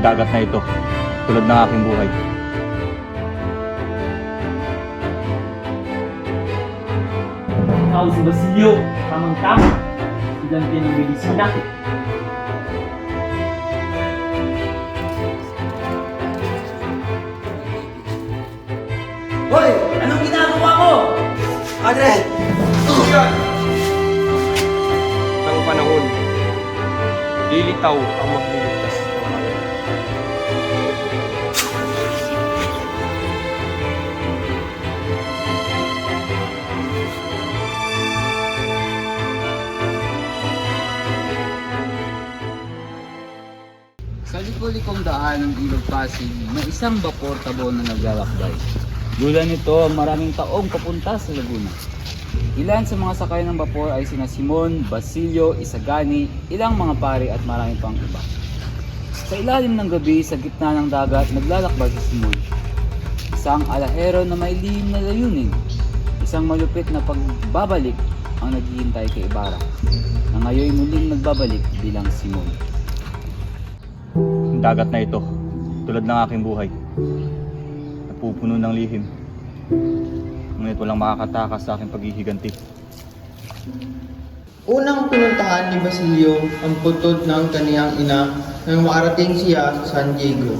Ang dagat na ito, tulad ng aking buhay. Ikaw si Basilio, tamang-tama. Ilang pinabilis na. Hoy! Anong ginagawa mo? Padre! ng panahon, lilitaw ang magliligtas Sa likulikong daan ng Ilog Pasig, may isang bapor tabo na naglalakbay. Dula nito, maraming taong papunta sa Laguna. Ilan sa mga sakay ng bapor ay sina Simon, Basilio, Isagani, ilang mga pari at marami pang iba. Sa ilalim ng gabi, sa gitna ng dagat, naglalakbay si Simon. Isang alahero na may lihim na layunin. Isang malupit na pagbabalik ang naghihintay kay Ibarra, na ngayon muling nagbabalik bilang Simon. Ang dagat na ito, tulad ng aking buhay. Napupuno ng lihim. Ngunit walang makakatakas sa aking paghihiganti. Unang pinuntahan ni Basilio ang putod ng kaniyang ina nang makarating siya sa San Diego.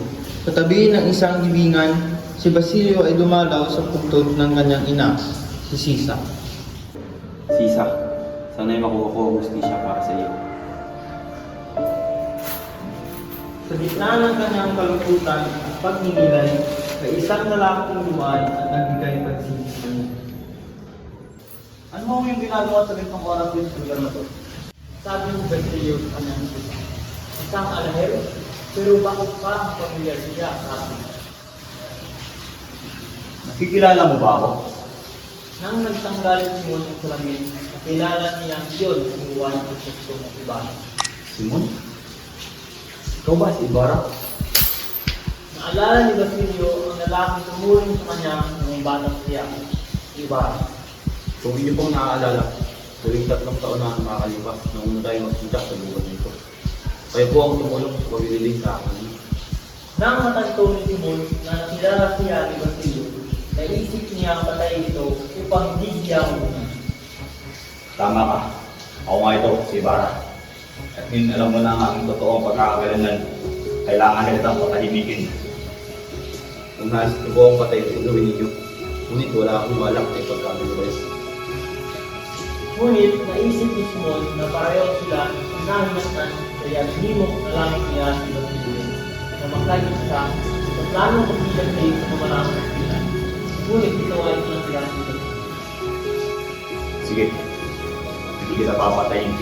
Sa tabi ng isang libingan, si Basilio ay dumalaw sa putod ng kanyang ina, si Sisa. Sisa, sana'y makuha ko ang para sa iyo. Sa gitna ng kanyang kalungkutan at pagninilay, may isang lalaking dumaan at nagbigay pansin. Ano mo yung ginagawa sa ganitong oras sa lugar na to? Sabi ni Basilio sa kanyang Sisa, isang alahero, pero bakit pa ang pamilyar siya sa akin? Nakikilala mo ba ako? Nang nagtanggal si Simon ng salamin, nakilala niya yun kung buwan ang gusto ng iba. Simon? Ikaw ba si Ibarra? Naalala ni Basilio ang lalaking tumuring sa kanya noong batang siya. Ibarra. Kung inyo pong naaalala, tuwing tatlong taon na ang makakalipas nang una tayo magkita sa lugar nito. Kayo po ang tumulong sa pagbibiling sa akin. Nang matanto ni Simon na nakilala siya ni Basilio, naisip niya ang patay ito upang hindi siya umuwi. Tama ka. Ako nga ito, si Ibarra. At ngayon alam mo na ang aking totoong pagkakagalangan. Kailangan na itang patahimikin. Kung nais ko po ang patay gawin ninyo, ngunit wala akong balak ay pagkakalubayas. Ngunit naisip ni Simon na pareho sila nahinatan kaya hinimok na langit niya si Basilio na magkagit siya sa planong magbigay sa mga maraming sila. Ngunit ginawa ng sila si Basilio. Sige, hindi kita papatayin.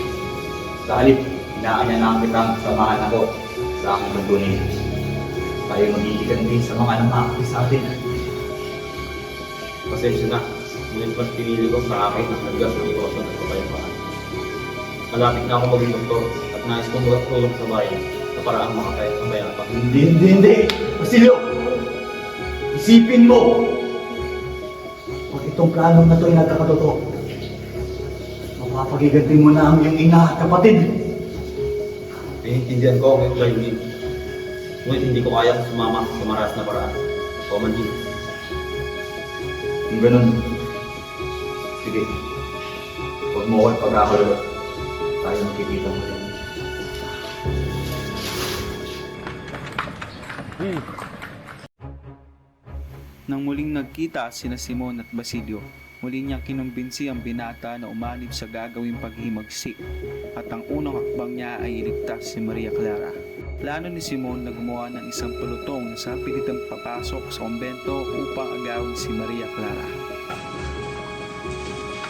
Sa halip, inaanyanan kitang samahan ako sa aking pagtunin. Tayo maghihigan din sa mga namakit sa atin. Pasensya na, ngunit mas pinili ko sa akin ang naggas ng negosyo ng kapayapaan. Malapit na ako maging doktor at nais kong magtulong sa bayan sa paraang makakaya ng bayata. Hindi, hindi, hindi! Basilio! Isipin mo! Pag itong planong na ito ay nagkakatotoo, mapapagiganti mo na ang iyong ina at kapatid. Pinintindihan ko ang iyong layunin. Ngunit hindi ko kayang sumama sa maras na paraan. O manhin. Kung ganun, sige. Huwag mo ako pagkakalulot. Tayo magkikita mo rin. Nang muling nagkita sina Simon at Basilio, muli niyang kinumbinsi ang binata na umanib sa gagawing paghimagsik at ang unang hakbang niya ay iligtas si Maria Clara. Plano ni Simon na gumawa ng isang pelotong sa pilitang papasok sa kumbento upang agawin si Maria Clara.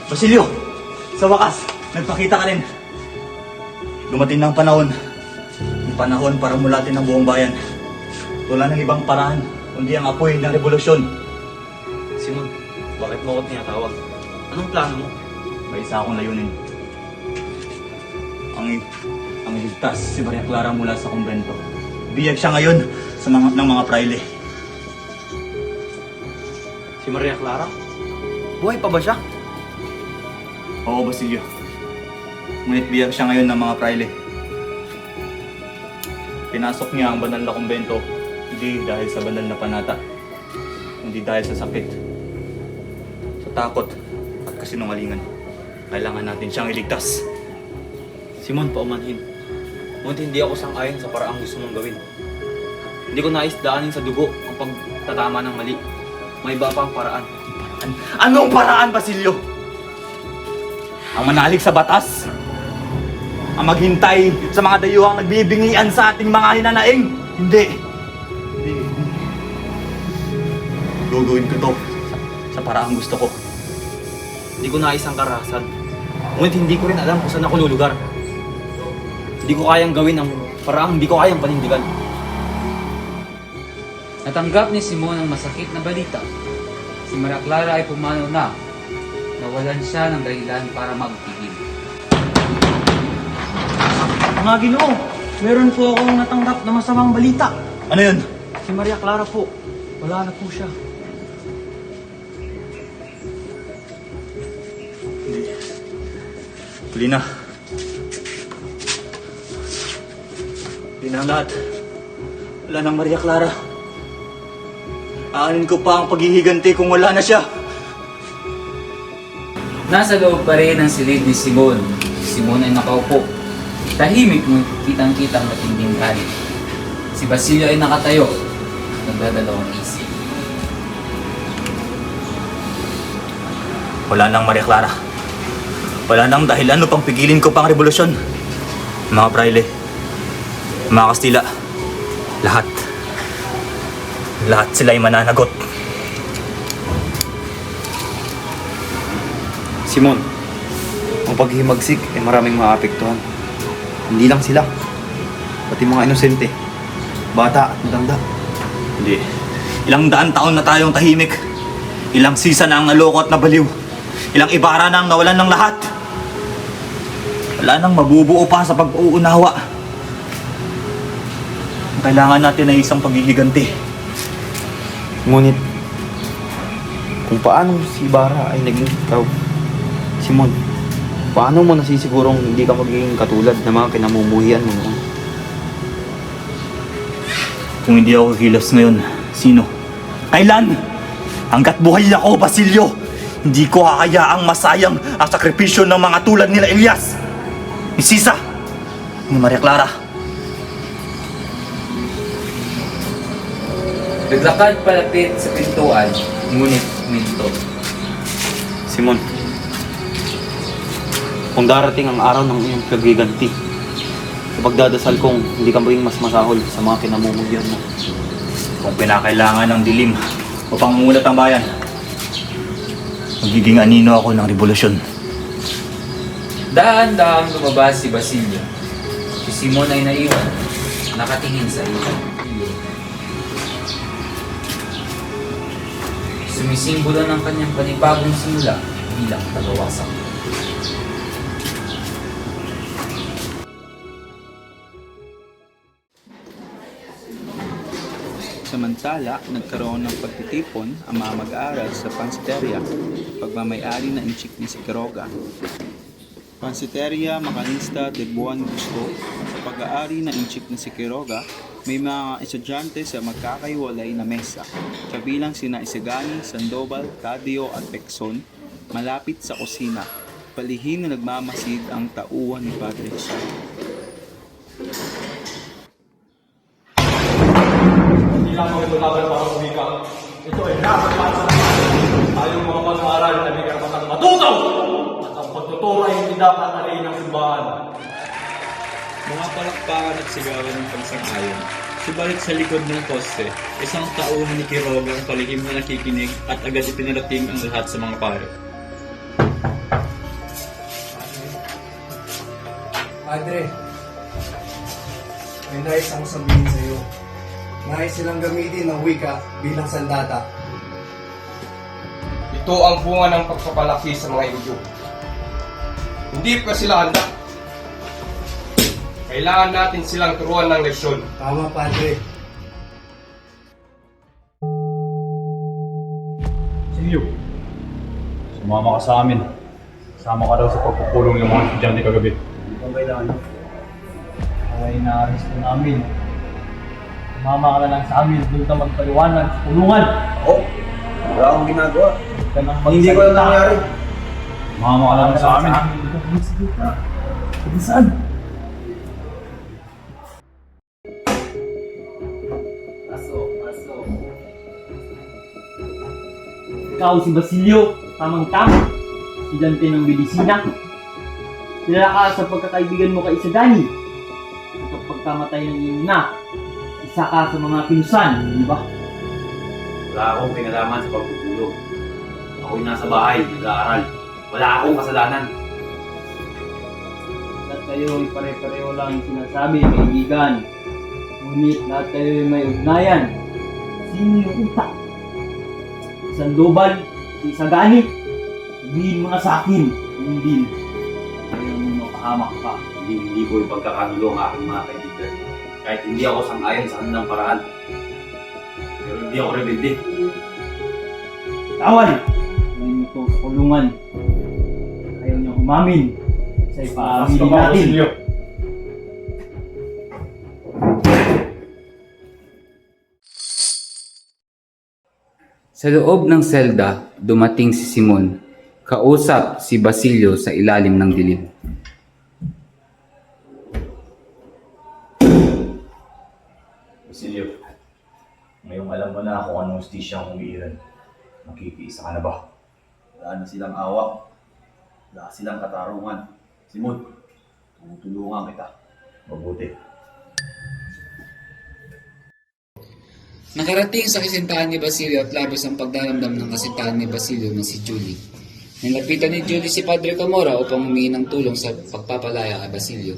Basilio! Sa wakas, nagpakita ka rin. Dumating na ang panahon. Ang panahon para mulatin ang buong bayan. Wala ng ibang paraan, kundi ang apoy ng revolusyon. Simon, bakit mo ako tinatawag? Anong plano mo? May isa akong layunin. Ang, ang iligtas si Maria Clara mula sa kumbento. Biyag siya ngayon sa mga, ng mga praile. Si Maria Clara? Buhay pa ba siya? Oo, Basilio. Ngunit biyag siya ngayon ng mga praile. Pinasok niya ang banal na kumbento, hindi dahil sa banal na panata, hindi dahil sa sakit, sa takot at kasinungalingan. Kailangan natin siyang iligtas. Simon, paumanhin. Ngunit hindi ako sang-ayon sa paraang gusto mong gawin. Hindi ko nais daanin sa dugo ang pagtatama ng mali. May iba pa ang paraan. An- anong paraan, Basilio? Ang manalig sa batas? Ang maghintay sa mga dayuhang nagbibingian sa ating mga hinanaing? Hindi. Hindi. Gugawin ko to sa, sa paraang gusto ko. Hindi ko nais ang karahasan. Ngunit hindi ko rin alam kung saan ako lulugar. Hindi ko kayang gawin ang paraang hindi ko kayang panindigan. Natanggap ni Simon ang masakit na balita. Si Maria Clara ay pumanaw na. Nawalan siya ng dahilan para magpigil. Mga ginoo, meron po akong natanggap na masamang balita. Ano yun? Si Maria Clara po, wala na po siya. Huli na. Huli na ang lahat. Wala nang Maria Clara. Aanin ko pa ang paghihiganti kung wala na siya. Nasa loob pa rin ang silid ni Simon. Si Simon ay nakaupo. Tahimik mo kitang-kitang matinding galit. Si Basilio ay nakatayo. Nagdadalawang isip. Wala nang Maria Clara. Wala nang dahilan upang pigilin ko pang revolusyon. Mga praile, mga Kastila, lahat. Lahat sila ay mananagot. Simon, ang paghihimagsik ay maraming maapektuhan. Hindi lang sila, pati mga inosente, bata at matanda. Hindi. Ilang daan taon na tayong tahimik. Ilang sisa na ang naloko at nabaliw. Ilang ibara na ang nawalan ng lahat. Wala nang mabubuo pa sa pag-uunawa. Ang kailangan natin ay isang paghihiganti. Ngunit, kung paano si Bara ay naging ikaw, Simon, paano mo nasisigurong hindi ka magiging katulad ng mga kinamumuhian mo? Kung hindi ako kilos ngayon, sino? Kailan? Hanggat buhay ako, Basilio, hindi ko hakayaang masayang ang sakripisyo ng mga tulad nila Elias, ni Sisa, ni Maria Clara. Naglakad palapit sa pintuan, ngunit minto. Simon, kung darating ang araw ng iyong paggiganti, sa pagdadasal kong hindi ka maging mas masahol sa mga kinamumuhian mo. Kung pinakailangan ng dilim upang mulat ang bayan, magiging anino ako ng revolusyon. Daan-daang lumabas si Basilio. Si Simon ay naiwan, nakatingin sa iyo. Sumisimbolo ng kanyang panibagong simula bilang tagawasak. Samantala, nagkaroon ng pagtitipon ang mga mag-aaral sa Pansiteria, pagmamayari ng inchik ni si Quiroga. Pansiteria Macanista de Buon Gusto, sa pag-aari ng inchik ni si Quiroga, may mga estudyante sa magkakaiwalay na mesa, kabilang sina Isagani, Sandoval, Tadio at Pekson, malapit sa kusina. Palihim na nagmamasid ang tauhan ni Padre Jose. Hindi lang ako laban para. Ito ay dapat para sa lahat. Tayong mga mag-aaral na may karapatang matuto! Pagtuturo ay hindi dapat alihin ng simbahan. Mga palakpakan at sigawan ng pagsang-ayon. Subalit sa likod ng poste, isang tauhan ni Quiroga ang palihim na nakikinig at agad ipinarating ang lahat sa mga pare. Padre, may nais akong sabihin sa iyo. Nais silang gamitin ng wika bilang sandata. Ito ang bunga ng pagpapalaki sa mga Hudyo. Hindi pa sila handa. Kailangan natin silang turuan ng leksyon. Tama, Padre. Silyo, sumama ka sa amin. Sama ka daw sa pagpupulong ng mga estudyante kagabi. Kung kailangan. Ay, naaris ko namin. Mama ka na lang sa amin, doon ka magpaliwanag sa kulungan. Oo. Wala akong ginagawa. Hindi ko lang nangyari. Mama ka lang sa amin. Sige, saan? Ikaw si Basilio, tamang-tama. Estudyante ng medisina. Kilala ka sa pagkakaibigan mo kay Isagani. At pagkamatay ng iyong na, isa ka sa mga pinusan, di ba? Wala akong kinalaman sa pagtutulog. Ako'y nasa bahay, nag-aaral. Wala akong kasalanan. Lahat kayo ay pare-pareho lang ang sinasabi, kaibigan. Ngunit lahat kayo ay may ugnayan. Sino yung utak? Isang lobal, si Isagani. Sabihin mo na sa akin, hindi. Ayaw mo makahamak pa. Hindi, hindi ko ipagkakanulo ang aking mga kaibigan. Kahit hindi ako sang-ayon sa kanilang paraan. Pero hindi ako rebelde. Tawal! Ngayon mo to sa kulungan. Ayaw niya umamin. Sa ipaaminin natin. Sa loob ng selda, dumating si Simon. Kausap si Basilio sa ilalim ng dilim. Basilio, ngayong alam mo na kung anong hustisya ang umiiran. Makikiisa ka na ba? Wala na silang awa. Wala silang katarungan. Simon, tutulungan kita. Mabuti. Nakarating sa kasintahan ni Basilio at labis ang pagdaramdam ng kasintahan ni Basilio na si Julie. Nilapitan ni Julie si Padre Camora upang humingi ng tulong sa pagpapalaya kay Basilio.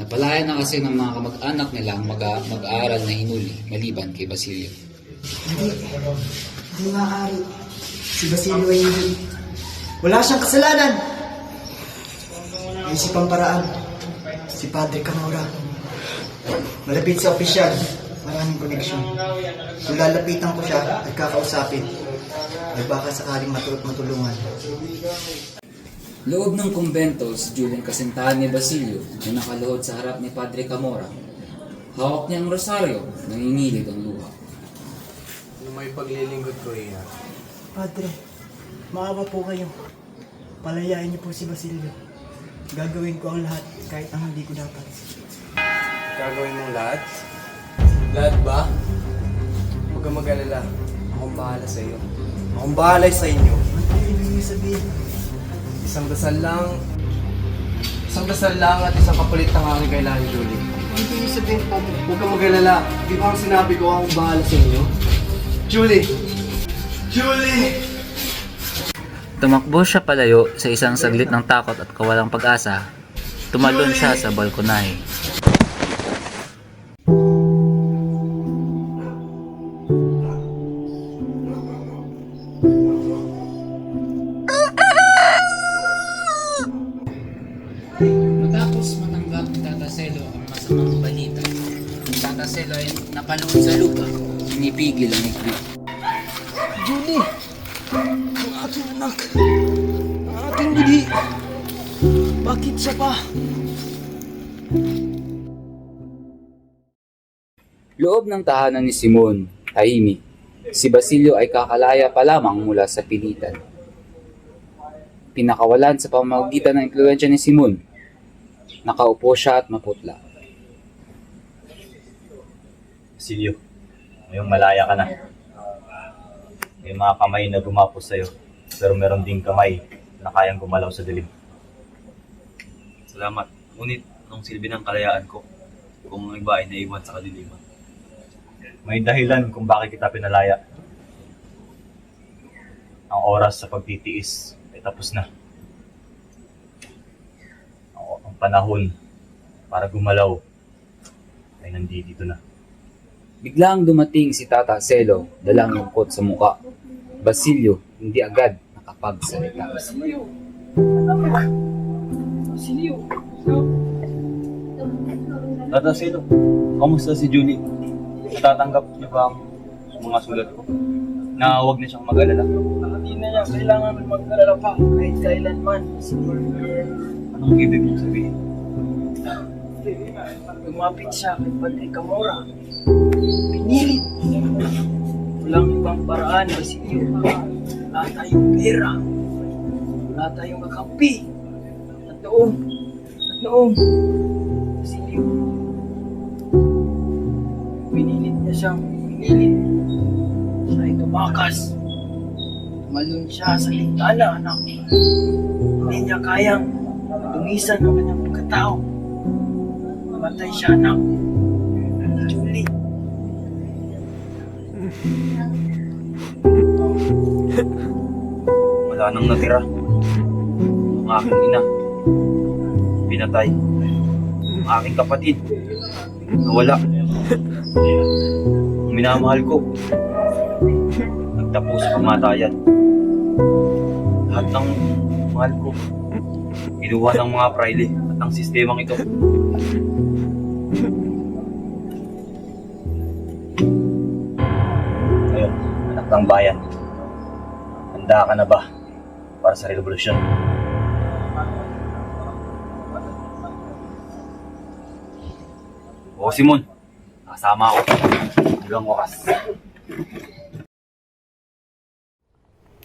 Napalaya na kasi ng mga kamag-anak nila ang mag- mag-aaral na hinuli maliban kay Basilio. Hindi. Hindi maaari. Si Basilio ay hindi. Wala siyang kasalanan. Naisip ang paraan. Si Padre Camora. Malapit sa opisyal. Maraming koneksyon. Kung lalapitan ko siya at kakausapin, ay baka sakaling matulot matulungan. Loob ng kumbento, si Julie ang kasintahan ni Basilio na nakaluhod sa harap ni Padre Camora. Hawak niya ang rosaryo, nangingilig ang luha. Ano may paglilingkod ko iya? Padre, maawa po kayo. Palayain niyo po si Basilio. Gagawin ko ang lahat kahit ang hindi ko dapat. Gagawin mong lahat? Lahat ba? Huwag kang mag-alala. Akong bahala sa iyo. Akong bahala sa inyo. Ano ibig niyo sabihin? Isang dasal lang. Isang dasal lang at isang kapalit ng aking kailangan, Julie. Ano ibig sabihin, Padre? Huwag kang mag-alala. Di ba ang sinabi ko akong bahala sa inyo? Julie! Julie! Tumakbo siya palayo sa isang saglit ng takot at kawalang pag-asa. Tumalon siya sa balkonahe. Loob ng tahanan ni Simon, tahimik. Si Basilio ay kakalaya pa lamang mula sa pilitan. Pinakawalan sa pamamagitan ng impluensya ni Simon. Nakaupo siya at maputla. Basilio, ngayong malaya ka na. May mga kamay na gumapos sa'yo, pero meron ding kamay na kayang gumalaw sa dilim. Salamat. Ngunit, anong silbi ng kalayaan ko? Kung ang iba ay naiwan sa kadiliman. May dahilan kung bakit kita pinalaya. Ang oras sa pagtitiis ay tapos na. Ang, ang panahon para gumalaw ay nandito na. Biglang dumating si Tata Selo, dalang lungkot sa muka. Basilio, hindi agad nakapagsalita. Tata Silo, kamusta si Julie? Natatanggap niyo ba ang mga sulat ko? Na huwag na siyang mag-alala. Hindi na niya kailangan mag-alala pa kahit kailanman. Anong ibig mong sabihin? Lumapit siya kay Padre Camora Pinilit. Walang ibang paraan, Basilio. Wala tayong pera. Wala tayong kakampi. At noong, at noong, Basilio, pinilit niya siyang pinilit. Siya ay tumakas. Tumalon siya sa lintana, anak. Hindi niya kayang tumisan ng kanyang pagkatao. Namatay siya, anak. Julie. Wala nang natira. Ang aking ina. Pinatay. Ang aking kapatid. Nawala. Ang minamahal ko. Nagtapo sa kamatayan. Lahat ng mahal ko. Kinuha ng mga praile at ang sistemang ito. Ngayon, anak ng bayan. Handa ka na ba para sa revolusyon? Oo, Simon. Nakasama ako. Hanggang wakas.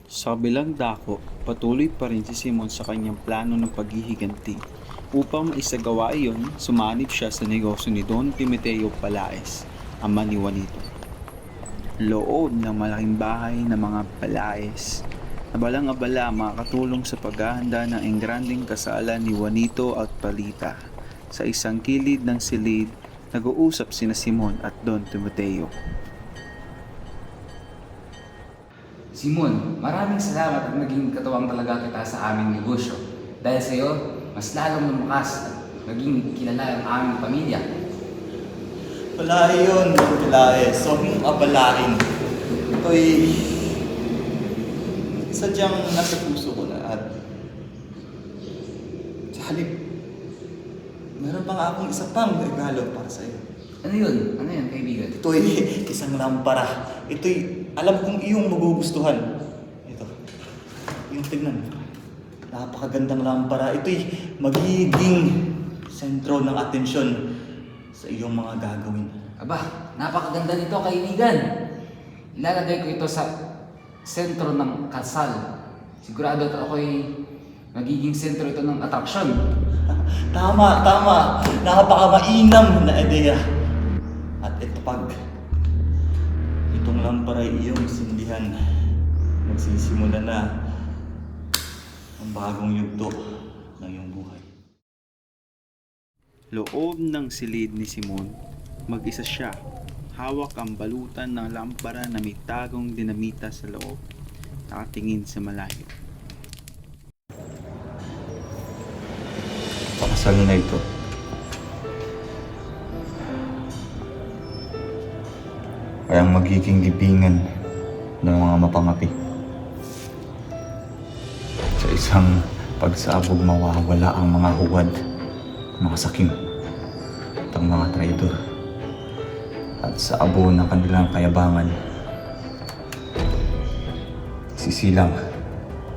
Sa kabilang dako, patuloy pa rin si Simon sa kanyang plano ng paghihiganti. Upang maisagawa iyon, sumanib siya sa negosyo ni Don Timoteo Palaez, ama ni Juanito. Loob ng malaking bahay ng mga Palaez. Abalang-abala makakatulong sa paghahanda ng engranding kasalan ni Juanito at Palita. Sa isang kilid ng silid, nag-uusap sina Simon at Don Timoteo. Simon, maraming salamat at naging katuwang talaga kita sa aming negosyo. Dahil sa iyo, mas lalong lumakas at maging kilala ang aming pamilya. Wala yun, Pilaes. Huwag mong abalahin. Ito'y sadyang nasa puso ko na at sa halip, meron pa nga akong isa pang regalo para sa'yo. Ano yun? Ano yan, kaibigan? Ito'y isang lampara. Ito'y alam kong iyong magugustuhan. Ito. Yung tignan. Napakagandang lampara. Ito'y magiging sentro ng atensyon sa iyong mga gagawin. Aba, napakaganda nito, kaibigan. Ilalagay ko ito sa sentro ng kasal. Sigurado at ako'y magiging sentro ito ng atraksyon. Tama, tama. Napakamainam na ideya. At ito pag itong lampara ay iyong sindihan, magsisimula na ang bagong yugto ng iyong buhay. Loob ng silid ni Simon, mag-isa siya. Hawak ang balutan ng lampara na may tagong dinamita sa loob. Nakatingin sa malayo. Pakasal na ito. Ay ang magiging libingan ng mga mapangapi. Sa isang pagsabog mawawala ang mga huwad, mga sakim, at ang mga traidor. At sa abo ng kanilang kayabangan, sisilang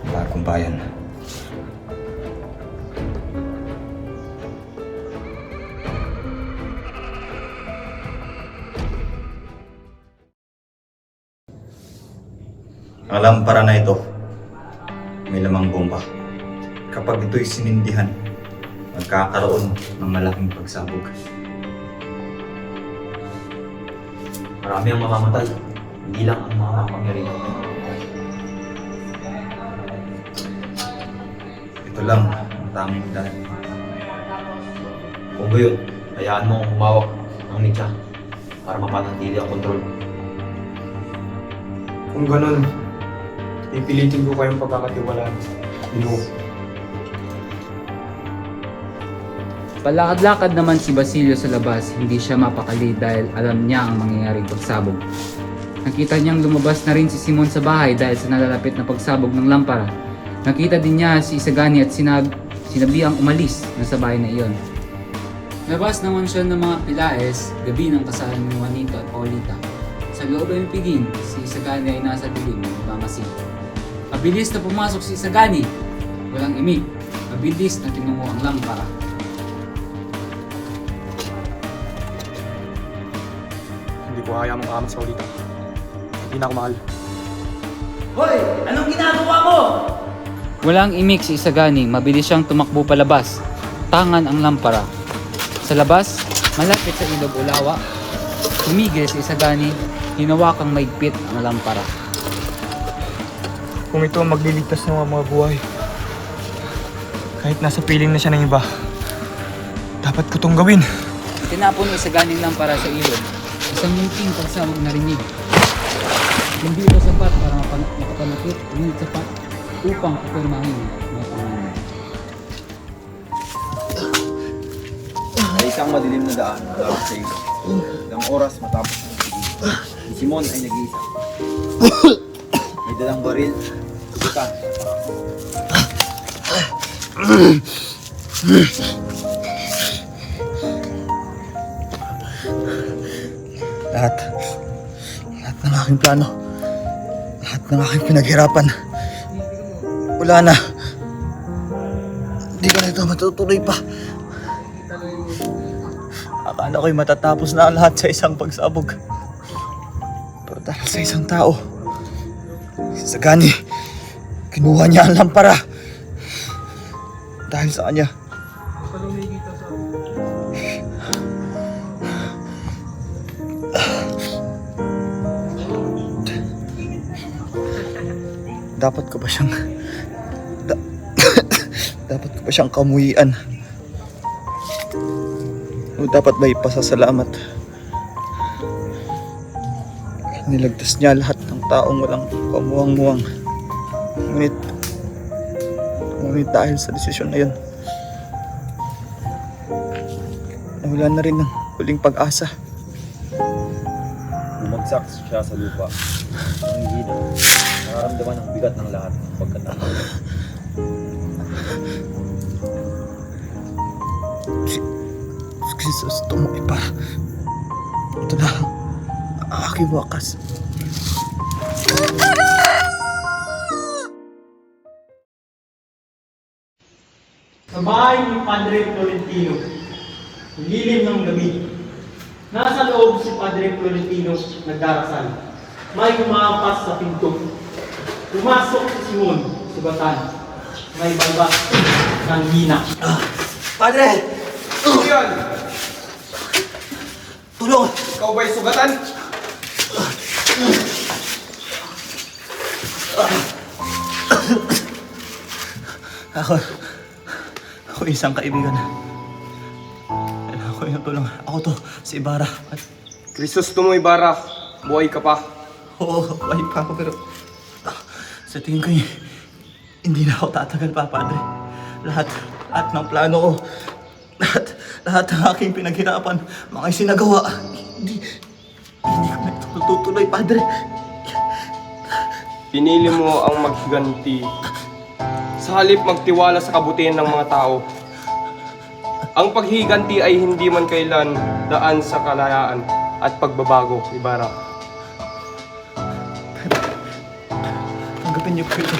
ang bagong bayan. Ang lampara na ito, may lamang bomba. Kapag ito'y sinindihan, magkakaroon ng malaking pagsabog. Marami ang mamamatay, hindi lang ang mga mapangyarihan. Ito lang ang tanging dahil. Kung gayon, hayaan mo akong humawak ng mitya para mapanatili ang kontrol. Kung ganun, ipilitin ko kayong pagkakatiwalaan. Ino. Palakad-lakad naman si Basilio sa labas, hindi siya mapakali dahil alam niya ang mangyayaring pagsabog. Nakita niyang lumabas na rin si Simon sa bahay dahil sa nalalapit na pagsabog ng lampara. Nakita din niya si Isagani at sinab sinabi ang umalis na sa bahay na iyon. Labas naman siya ng mga pilaes, gabi ng kasalan ni Juanito at Paulita. Sa loob ay piging, si Isagani ay nasa dilim ng mamasid. Mabilis na pumasok si Isagani. Walang imik. Mabilis na tinungo ang lampara. ko hayaan mong amin sa ulitan. Hindi na ako mahal. Hoy! Anong ginagawa mo? Walang imik si Isagani, mabilis siyang tumakbo palabas. Tangan ang lampara. Sa labas, malapit sa ilog ulawa, tumigil si Isagani, hinawakang maigpit ang lampara. Kung ito ang magliligtas ng mga buhay, kahit nasa piling na siya ng iba, dapat ko itong gawin. Tinapon ni Isagani ang lampara sa ilog. Isang munting pagsawag narinig. Hindi ito sapat para mapan- makapanakit, ngunit sapat upang kupirmahin ng Panginoon. Sa isang madilim na daan, malapit sa ilog. Ilang oras matapos ang pag si Simon ay nag-iisa. May dalang baril, sukan. Lahat. Lahat ng aking plano. Lahat ng aking pinaghirapan. Wala na. Hindi ko na ito matutuloy pa. Akala ko'y matatapos na ang lahat sa isang pagsabog. Pero dahil sa isang tao, si Sagani, kinuha niya ang lampara. Dahil sa kanya, dapat ko ba siyang da- dapat ko ba siyang kamuhian o dapat ba ipasasalamat? Nilagtas niya lahat taong walang kamuwang-muwang ngunit ngunit dahil sa desisyon na yun nawala na rin ng huling pag-asa Bumagsak siya sa lupa. Ang hina. Nakaramdaman ang bigat ng lahat pagkatapos. Jesus, tumuwi pa. Ito na aking wakas. Ni Padre Florentino, lilim ng gabi. Nasa loob si Padre Florentino nagdarasal. May umaampas sa pinto. Pumasok si Simon, sugatan. May balbas ng hina. Padre! Ano yan? Tulong! Ikaw ba'y sugatan? Ako, ako isang kaibigan. Kailangan ko yung tulong. Ako to, si Ibarra. At, Krisos tumoy bara, buhay ka pa. oo, buhay pa ako pero ah, sa tingin ko eh, hindi na ako tatagal pa, Padre. Lahat, lahat ng plano ko, lahat, lahat ng aking pinaghirapan, mga isinagawa, hindi, hindi ko na ito tutuloy, Padre. Pinili mo ang maghiganti. Sa halip magtiwala sa kabutihan ng mga tao. Ang paghiganti ay hindi man kailan daan sa kalayaan at pagbabago, Ibarra. Tanggapin niyo po ito.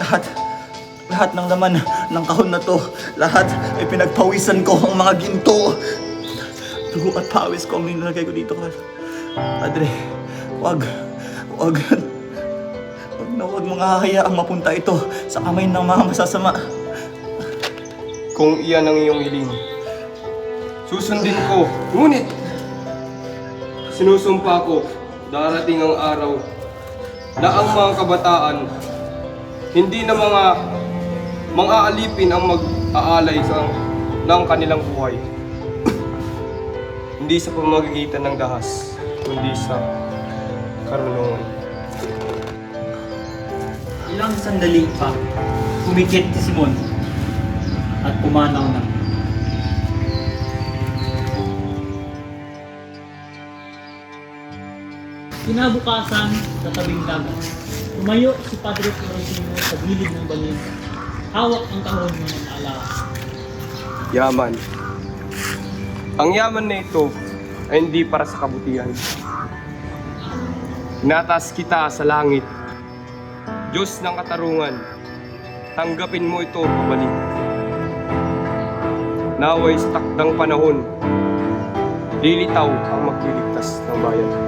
Lahat, lahat ng laman ng kahon na to, lahat ay pinagpawisan ko ang mga ginto. Dugo at pawis ko ang nilagay ko dito. Padre, wag, wag, wag na wag mong hahayaang mapunta ito sa kamay ng mga masasama. Kung iyan ang iyong hiling. Susundin ko, ngunit sinusumpa ko darating ang araw na ang mga kabataan hindi na mga mga alipin ang mag-aalay sa ng kanilang buhay. hindi sa pamamagitan ng dahas, kundi sa karunungan. Ilang sandali pa, kumikit si Simon at pumanaw na. Kinabukasan sa tabing dagat, tumayo si Padre Florentino sa gilid ng balin. Hawak ang kahon ng alaala. Yaman. Ang yaman na ito ay hindi para sa kabutihan. Natas kita sa langit. Diyos ng katarungan, tanggapin mo ito pabalik. Naway sa takdang panahon, lilitaw ang magliligtas ng bayan.